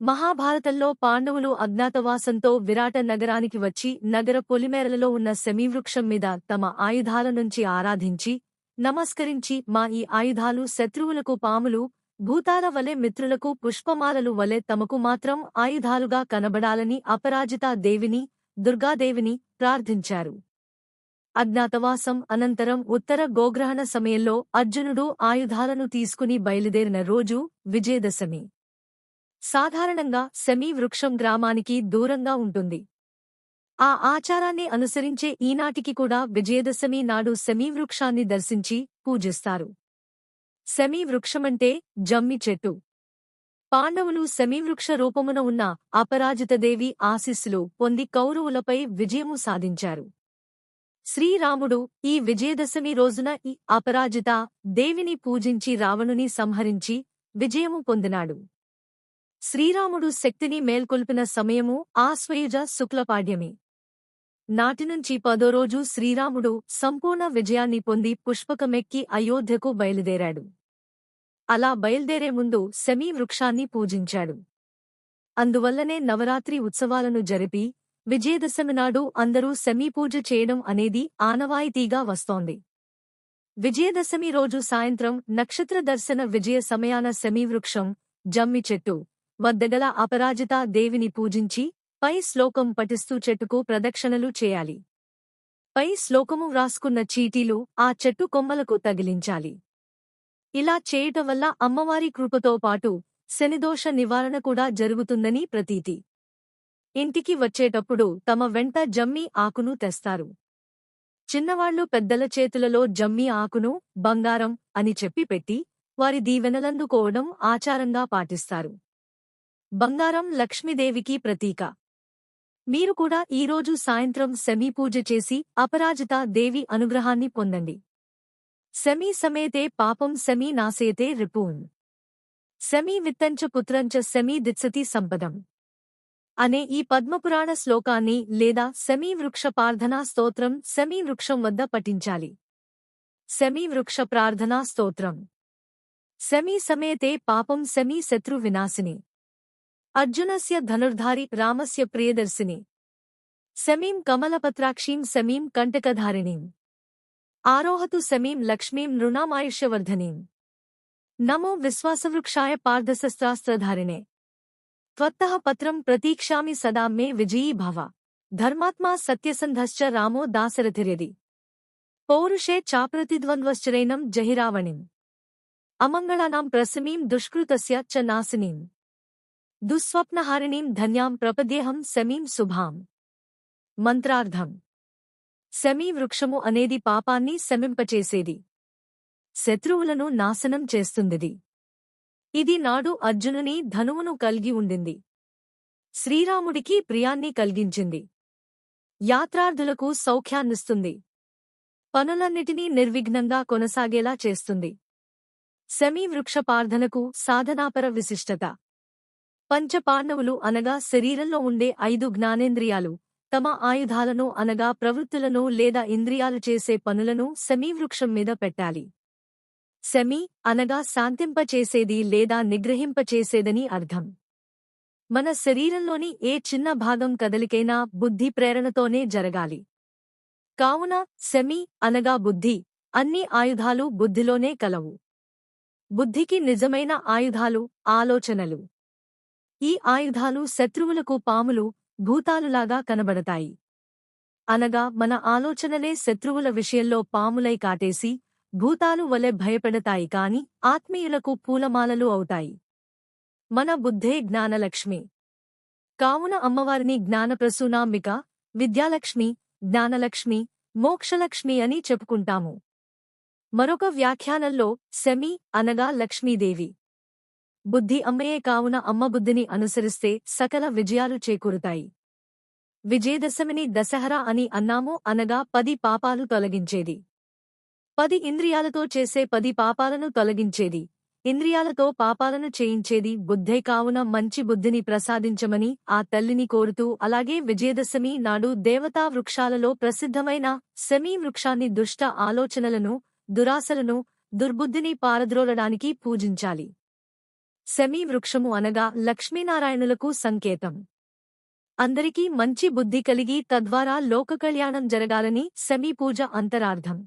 మహాభారతంలో పాండవులు అజ్ఞాతవాసంతో విరాట నగరానికి వచ్చి నగర పొలిమేరలలో ఉన్న శమీవృక్షం మీద తమ ఆయుధాల నుంచి ఆరాధించి నమస్కరించి మా ఈ ఆయుధాలు శత్రువులకు పాములు భూతాల వలె మిత్రులకు పుష్పమాలలు వలె తమకు మాత్రం ఆయుధాలుగా కనబడాలని అపరాజితా దేవిని దుర్గాదేవిని ప్రార్థించారు. అజ్ఞాతవాసం అనంతరం ఉత్తర గోగ్రహణ సమయంలో అర్జునుడు ఆయుధాలను తీసుకుని బయలుదేరిన రోజు విజయదశమి. సాధారణంగా సెమీ వృక్షం గ్రామానికి దూరంగా ఉంటుంది. ఆ ఆచారాన్ని అనుసరించే ఈనాటికి కూడా విజయదశమి నాడు సెమీ వృక్షాన్ని దర్శించి పూజిస్తారు. సెమీ వృక్షమంటే జమ్మి చెట్టు. పాండవులు సెమీవృక్ష రూపమున ఉన్న అపరాజితదేవి ఆశీస్సులు పొంది కౌరవులపై విజయము సాధించారు. శ్రీరాముడు ఈ విజయదశమి రోజున ఈ అపరాజిత దేవిని పూజించి రావణుని సంహరించి విజయము పొందినాడు. శ్రీరాముడు శక్తిని మేల్కొల్పిన సమయము ఆశ్వయుజ శుక్లపాడ్యమి. నాటినుంచి పదో రోజు శ్రీరాముడు సంపూర్ణ విజయాన్ని పొంది పుష్పకమెక్కి అయోధ్యకు బయలుదేరాడు. అలా బయల్దేరే ముందు శమీ వృక్షాన్ని పూజించాడు. అందువల్లనే నవరాత్రి ఉత్సవాలను జరిపి విజయదశమి నాడు అందరూ సెమీపూజ చేయడం అనేది ఆనవాయితీగా వస్తోంది. విజయదశమి రోజు సాయంత్రం నక్షత్ర దర్శన విజయ సమయాన శమీవృక్షం జమ్మి చెట్టు వద్దగల అపరాజితా దేవిని పూజించి పై శ్లోకం పఠిస్తూ చెట్టుకు ప్రదక్షిణలు చేయాలి. పై శ్లోకము వ్రాసుకున్న చీటీలు ఆ చెట్టు కొమ్మలకు తగిలించాలి. ఇలా చేయటం వల్ల అమ్మవారి కృపతో పాటు శనిదోష నివారణ కూడా జరుగుతుందని ప్రతీతి. ఇంటికి వచ్చేటప్పుడు తమ వెంట జమ్మి ఆకును తెస్తారు. చిన్నవాళ్ళు పెద్దల చేతులలో జమ్మి ఆకును బంగారం అని చెప్పి పెట్టి వారి దీవెనలందుకోవడం ఆచారంగా పాటిస్తారు. బంగారం లక్ష్మీదేవికి ప్రతీక. మీరు కూడా ఈరోజు సాయంత్రం శమీ పూజ చేసి అపరాజిత దేవి అనుగ్రహాన్ని పొందండి. శమీ సమేతే పాపం శమీ నాసేతే రిపూన్. శమీ విత్తంచ పుత్రంచ శమీ దిత్సతి సంపదం. అనే ఈ పద్మపురాణ శ్లోకాన్ని లేదా శమీ వృక్ష ప్రార్థనా స్తోత్రం శమీ వృక్షం వద్ద పఠించాలి. శమీ వృక్ష ప్రార్థనా స్తోత్రం. శమీ సమేతే పాపం శమీ శత్రు వినాశిని. अर्जुनस्य धनुर्धारी रामस्य प्रियदर्शिनी। समीं कमलपत्राक्षीं समी कंटकधारिणी आरोहतु समीं लक्ष्मीं नृणामायुष्यवर्धनीम् नमो विश्वासवृक्षाय पार्धशस्त्रास्त्रधारिणे त्वत्तः पत्रं प्रतीक्षामि सदा मे विजयी भव। धर्मात्मा सत्यसन्धश्च रामो दासरथिर्यदि। पौरुषे चाप्रतिद्वन्द्वश्चरैनं जहिरावणिम्। अमङ्गलानां प्रसमीं दुष्कृतस्य च नासिनीम्। దుస్వప్నహారిణీం ధన్యాం ప్రపదేహం శమీం శుభాం మంత్రార్థం శమీ వృక్షము అనేది పాపాన్ని శమింపచేసేది శత్రువులను నాశనం చేస్తుందిది। ఇది నాడు అర్జునుని ధనువును కలిగి ఉండింది। శ్రీరాముడికి ప్రియాన్ని కలిగించింది। యాత్రార్థులకు సౌఖ్యాన్నిస్తుంది। పనులన్నిటినీ నిర్విఘ్నంగా కొనసాగేలా చేస్తుంది। శమీ సాధనాపర విశిష్టత। పంచపాండవులు అనగా శరీరంలో ఉండే ఐదు జ్ఞానేంద్రియాలు. తమ ఆయుధాలను అనగా ప్రవృత్తులను లేదా ఇంద్రియాలు చేసే పనులను శమీవృక్షం మీద పెట్టాలి. సెమీ అనగా శాంతింపచేసేది లేదా నిగ్రహింపచేసేదని అర్థం. మన శరీరంలోని ఏ చిన్న భాగం కదలికైనా బుద్ధి ప్రేరణతోనే జరగాలి. కావున సెమీ అనగా బుద్ధి అన్ని ఆయుధాలు బుద్ధిలోనే కలవు. బుద్ధికి నిజమైన ఆయుధాలు ఆలోచనలు. ఈ ఆయుధాలు శత్రువులకు పాములు భూతాలులాగా కనబడతాయి. అనగా మన ఆలోచనలే శత్రువుల విషయంలో పాములై కాటేసి భూతాలు వలె భయపెడతాయి కాని ఆత్మీయులకు పూలమాలలు అవుతాయి. మన బుద్ధే జ్ఞానలక్ష్మి. కావున అమ్మవారిని జ్ఞానప్రసూనాంబిక విద్యాలక్ష్మి జ్ఞానలక్ష్మి మోక్షలక్ష్మి అని చెప్పుకుంటాము. మరొక వ్యాఖ్యానంలో శమి అనగా లక్ష్మీదేవి. బుద్ధి అమ్మయే కావున అమ్మ బుద్ధిని అనుసరిస్తే సకల విజయాలు చేకూరుతాయి. విజయదశమిని దశహరా అని అన్నాము అనగా పది పాపాలు తొలగించేది. పది ఇంద్రియాలతో చేసే పది పాపాలను తొలగించేది. ఇంద్రియాలతో పాపాలను చేయించేది బుద్ధే కావున మంచి బుద్ధిని ప్రసాదించమని ఆ తల్లిని కోరుతూ అలాగే విజయదశమి నాడు దేవతా వృక్షాలలో ప్రసిద్ధమైన శమీ వృక్షాన్ని దుష్ట ఆలోచనలను దురాశలను దుర్బుద్ధిని పారద్రోలడానికి పూజించాలి. శమీ వృక్షము అనగా లక్ష్మీనారాయణులకు సంకేతం. అందరికీ మంచి బుద్ధి కలిగి తద్వారా లోకకళ్యాణం జరగాలని శమీ పూజ అంతరార్థం.